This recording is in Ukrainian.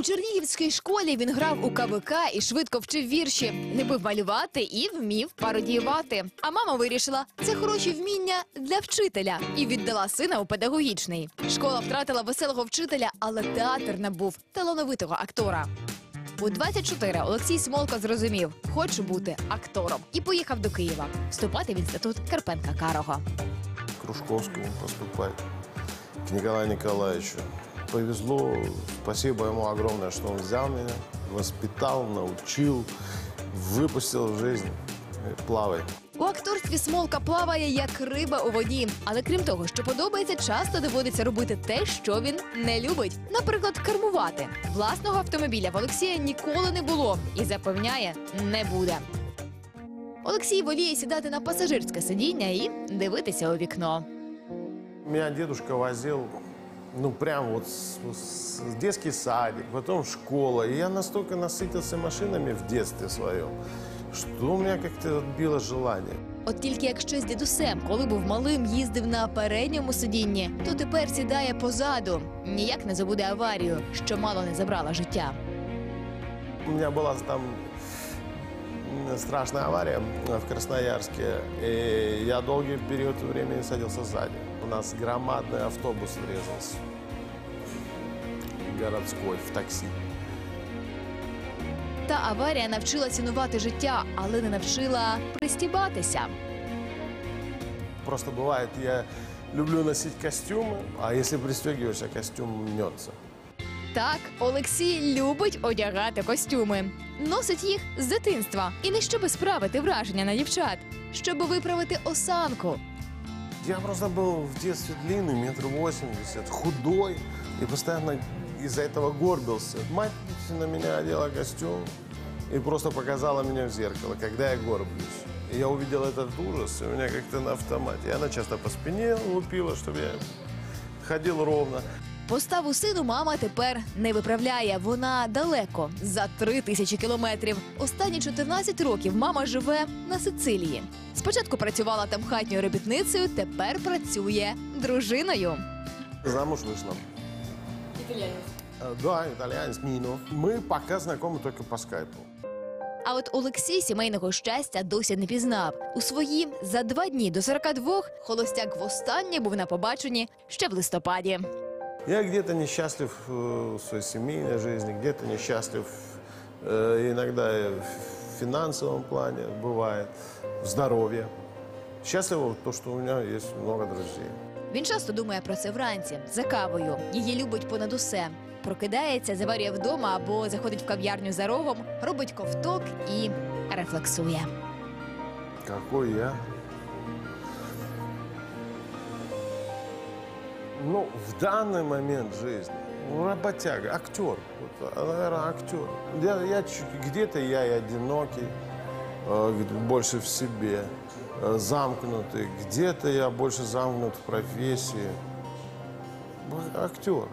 У Чернігівській школі він грав у КВК і швидко вчив вірші, любив малювати і вмів пародіювати. А мама вирішила, це хороші вміння для вчителя і віддала сина у педагогічний. Школа втратила веселого вчителя, але театр набув талановитого актора. У 24 Олексій Смолко зрозумів, хочу бути актором, і поїхав до Києва вступати в інститут Карпенка Карого. к Кружковскому поступать, к Николаевичу. Повезло, спасибо ему огромное, что он взял меня, воспитал, научил, выпустил в жизнь. Плавай. У акторстві Смолка плаває як риба у воді. Але крім того, що подобається, часто доводиться робити те, що він не любить. Наприклад, кермувати. Власного автомобіля в Олексія ніколи не було і запевняє, не буде. Олексій воліє сідати на пасажирське сидіння і дивитися у вікно. Меня дедушка возил, ну, прям вот с, с- детский садик, потом школа. И я настолько насытился машинами в детстве своем, что у меня как-то отбило желание. От тільки якщо з дідусем, коли був малим, їздив на передньому сидінні, то тепер сідає позаду. Ніяк не забуде аварію, що мало не забрала життя. У меня была там м, страшная авария в Красноярске, и я долгий период времени садился сзади. У нас громадный автобус врезался. Городской, в такси. Та аварія навчила цінувати життя, але не навчила пристібатися. Просто бывает, я люблю носить костюмы, а если пристегиваешься, костюм мнется. Так, Олексій любить одягати костюми, носить їх з дитинства. І не щоб справити враження на дівчат, щоб виправити осанку. Я просто был в детстве длинный, метр восемьдесят, худой, и постоянно из-за этого горбился. Мать на меня одела костюм и просто показала меня в зеркало, когда я горблюсь. И я увидел этот ужас, и у меня как-то на автомате. И она часто по спине лупила, чтобы я ходил ровно. Поставу сину мама тепер не виправляє. Вона далеко за три тисячі кілометрів. Останні 14 років мама живе на Сицилії. Спочатку працювала там хатньою робітницею, тепер працює дружиною. Замуж вышла. Итальянец? Да, итальянец, Нино. Мы пока знакомы только по скайпу. А от Олексій сімейного щастя досі не пізнав. У свої за два дні до 42 холостяк востаннє був на побаченні ще в листопаді. Я где-то несчастлив э, в своей семейной жизни, где-то несчастлив э, иногда и в финансовом плане бывает, в здоровье. Счастлив то, что у меня есть много друзей. Він часто думає про це вранці за кавою. Її любить понад усе. Прокидається, заварює вдома або заходить в кав'ярню за рогом, робить ковток і рефлексує. Какой я? Ну, в данный момент жизни, ну, работяга, актер, вот, наверное, актер. Я, я где-то я и одинокий, э, больше в себе, э, замкнутый, где-то я больше замкнут в профессии. Актер.